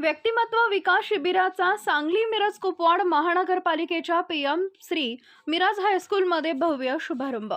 व्यक्तिमत्व विकास शिबिराचा सांगली मिरज कुपवाड महानगरपालिकेच्या पीएम श्री मिरज हायस्कूलमध्ये भव्य शुभारंभ.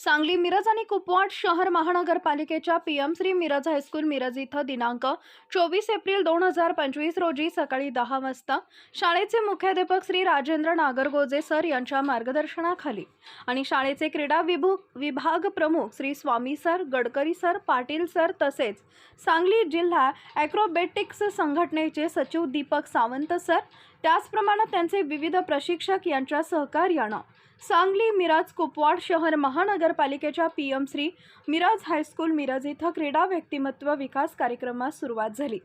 सांगली मिरज आणि कुपवाड शहर महानगरपालिकेच्या PM Shri Miraj high school Miraj इथं दिनांक चोवीस एप्रिल दोन हजार पंचवीस रोजी सकाळी दहा वाजता शाळेचे मुख्याध्यापक श्री राजेंद्र नागरगोजे सर यांच्या मार्गदर्शनाखाली आणि शाळेचे क्रीडा विभू विभाग प्रमुख Shri Swami sir Gadkari sir Patil sir तसेच सांगली जिल्हा ॲक्रोबेटिक्स संघटनेचे सचिव दीपक सावंत सर त्याचप्रमाणे त्यांचे विविध प्रशिक्षक यांच्या सहकार्यानं सांगली मिराज कुपवाड शहर महानगरपालिकेच्या P M Shri Miraj high school Miraj इथं क्रीडा व्यक्तिमत्व विकास कार्यक्रमास सुरुवात झाली.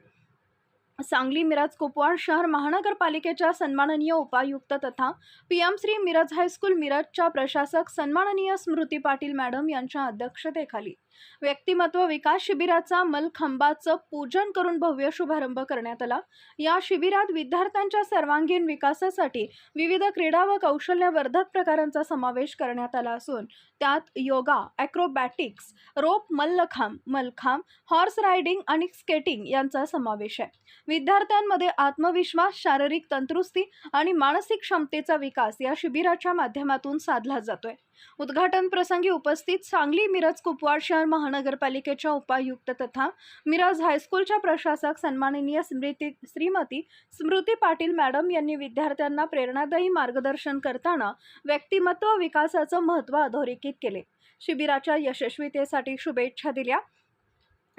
सांगली मिराज कुपवाड शहर महानगरपालिकेच्या सन्माननीय उपायुक्त तथा P M Shri Miraj high school मिरजच्या प्रशासक सन्माननीय स्मृती पाटील मॅडम यांच्या अध्यक्षतेखाली व्यक्तिमत्व विकास शिबिराचा मलखंबाचं पूजन करून भव्य शुभारंभ करण्यात आला. या शिबिरात विद्यार्थ्यांच्या सर्वांगीण विकासासाठी विविध क्रीडा व कौशल्यवर्धक प्रकारांचा समावेश करण्यात आला असून त्यात yoga acrobatics rope mallakhamb malkhamb horse riding आणि स्केटिंग यांचा समावेश आहे. विद्यार्थ्यांमध्ये आत्मविश्वास शारीरिक तंदुरुस्ती आणि मानसिक क्षमतेचा विकास या शिबिराच्या माध्यमातून साधला जातोय. उद्घाटन प्रसंगी उपस्थित सांगली मिरज कुपवाड शहर महानगरपालिकेच्या उपायुक्त तथा मिरज हायस्कूलच्या प्रशासक सन्माननीय स्मृती श्रीमती स्मृती पाटील मॅडम यांनी विद्यार्थ्यांना प्रेरणादायी मार्गदर्शन करताना व्यक्तिमत्व विकासाचं महत्त्व अधोरेखित केले. शिबिराच्या यशस्वीतेसाठी शुभेच्छा दिल्या.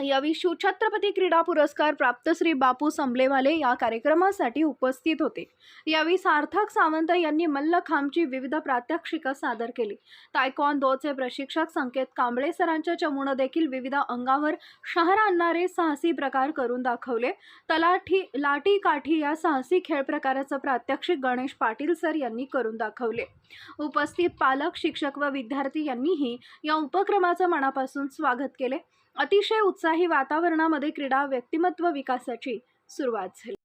यावेळी शिवछत्रपती क्रीडा पुरस्कार प्राप्त श्री बापू संबलेवाले या कार्यक्रमासाठी उपस्थित होते. यावेळी सार्थक सावंत यांनी मल्लखांबची विविध प्रात्यक्षिकं सादर केली. तायकॉन्दोचे प्रशिक्षक संकेत कांबळे सरांच्या चमूनं देखील विविध अंगावर शहर आणणारे साहसी प्रकार करून दाखवले. तलाठी लाठी काठी या साहसी खेळ प्रकाराचं प्रात्यक्षिक गणेश पाटील सर यांनी करून दाखवले. उपस्थित पालक शिक्षक व विद्यार्थी यांनीही या उपक्रमाचं मनापासून स्वागत केले. अतिशय उत्साही वातावरणामध्ये क्रीडा व्यक्तिमत्व विकासाची सुरुवात झाली.